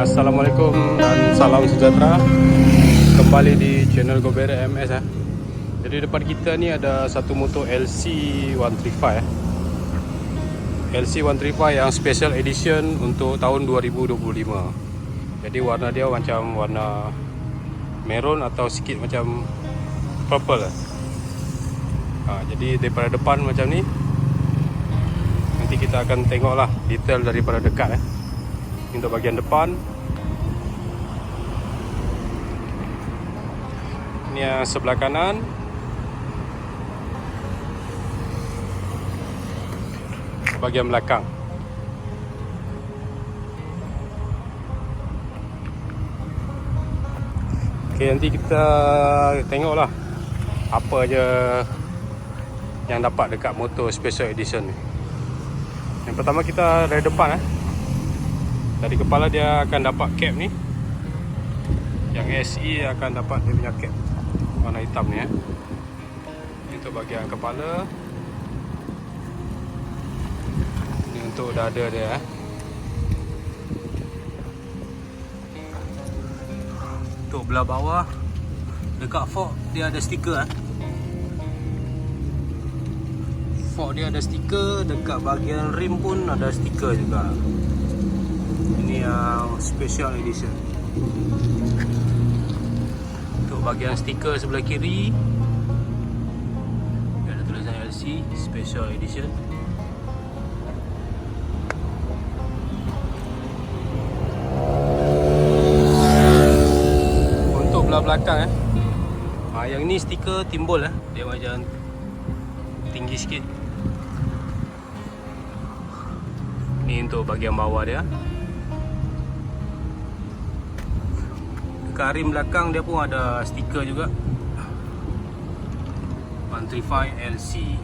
Assalamualaikum dan salam sejahtera Kembali di channel Gobera MS eh. Jadi depan kita ni ada satu motor LC135 eh. LC135 yang special edition untuk tahun 2025 Jadi warna dia macam warna Maroon atau sikit macam Purple eh. ha, Jadi daripada depan macam ni Nanti kita akan tengok lah detail daripada dekat eh. Ini Untuk bahagian depan. Ini yang sebelah kanan. Bahagian belakang. Okay, nanti kita tengoklah Apa je Yang dapat dekat motor special edition ni. Yang pertama kita dari depan eh dari kepala dia akan dapat cap ni. Yang SE akan dapat dia punya cap. Warna hitam ni eh. Ini untuk bahagian kepala. Ini untuk dada dia eh. Untuk belah bawah Dekat fork dia ada stiker eh. Fork dia ada stiker Dekat bahagian rim pun ada stiker juga special edition. Untuk bahagian stiker sebelah kiri. Ada tulisan LC special edition. Untuk belah belakang eh. Ha, yang ni stiker timbul eh. Dia macam tinggi sikit. Ni untuk bahagian bawah dia dekat rim belakang dia pun ada stiker juga. 135 LC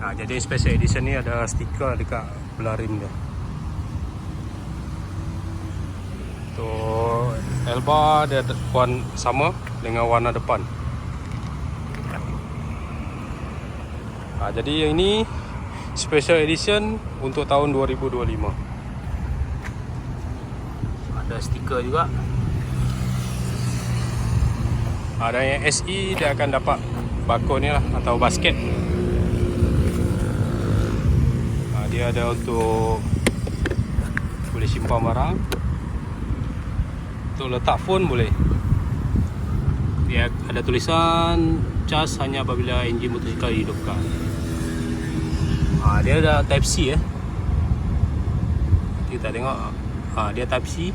ha, jadi special edition ni ada stiker dekat belah rim dia. Untuk Elba dia warna sama dengan warna depan. Ha, jadi yang ini special edition untuk tahun 2025 ada stiker juga. Ada yang SE dia akan dapat barcode ni lah atau basket. Ha, dia ada untuk boleh simpan barang. Untuk letak phone boleh. Dia ada tulisan cas hanya apabila enjin motosikal dihidupkan. Ha, dia ada type C eh. Kita tengok. Ha, dia type C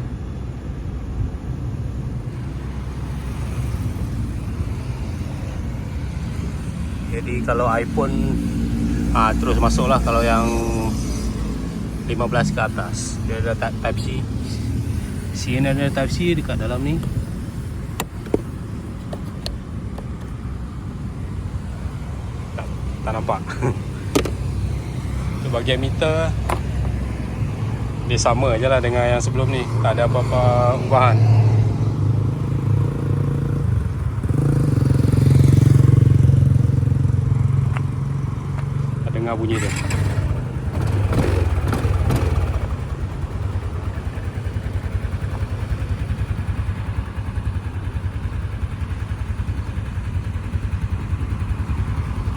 Jadi kalau iPhone ha, terus masuk lah kalau yang 15 ke atas. Dia ada type C. Sini ada type C dekat dalam ni. Tak, tak nampak. Untuk bahagian meter. Dia sama je lah dengan yang sebelum ni. Tak ada apa-apa ubahan dengar bunyi dia.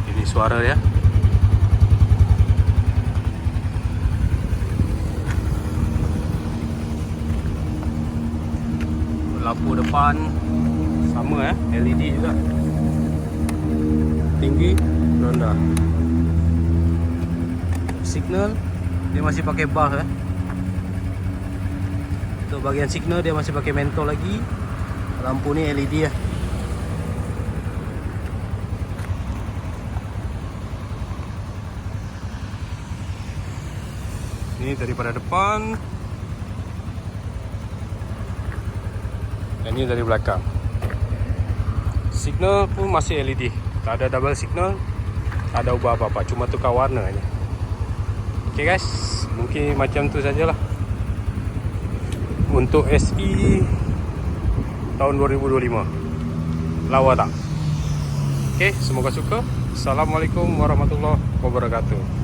Ini suara dia. Lampu depan sama eh LED juga. Tinggi rendah signal dia masih pakai bar eh. Untuk bahagian signal dia masih pakai mentol lagi. Lampu ni LED lah. Ni daripada depan. Dan ni dari belakang. Signal pun masih LED. Tak ada double signal. Tak ada ubah apa-apa. Cuma tukar warna aja. Okay guys, mungkin macam tu sajalah untuk SE tahun 2025. Lawa tak? Okay, semoga suka. Assalamualaikum warahmatullahi wabarakatuh.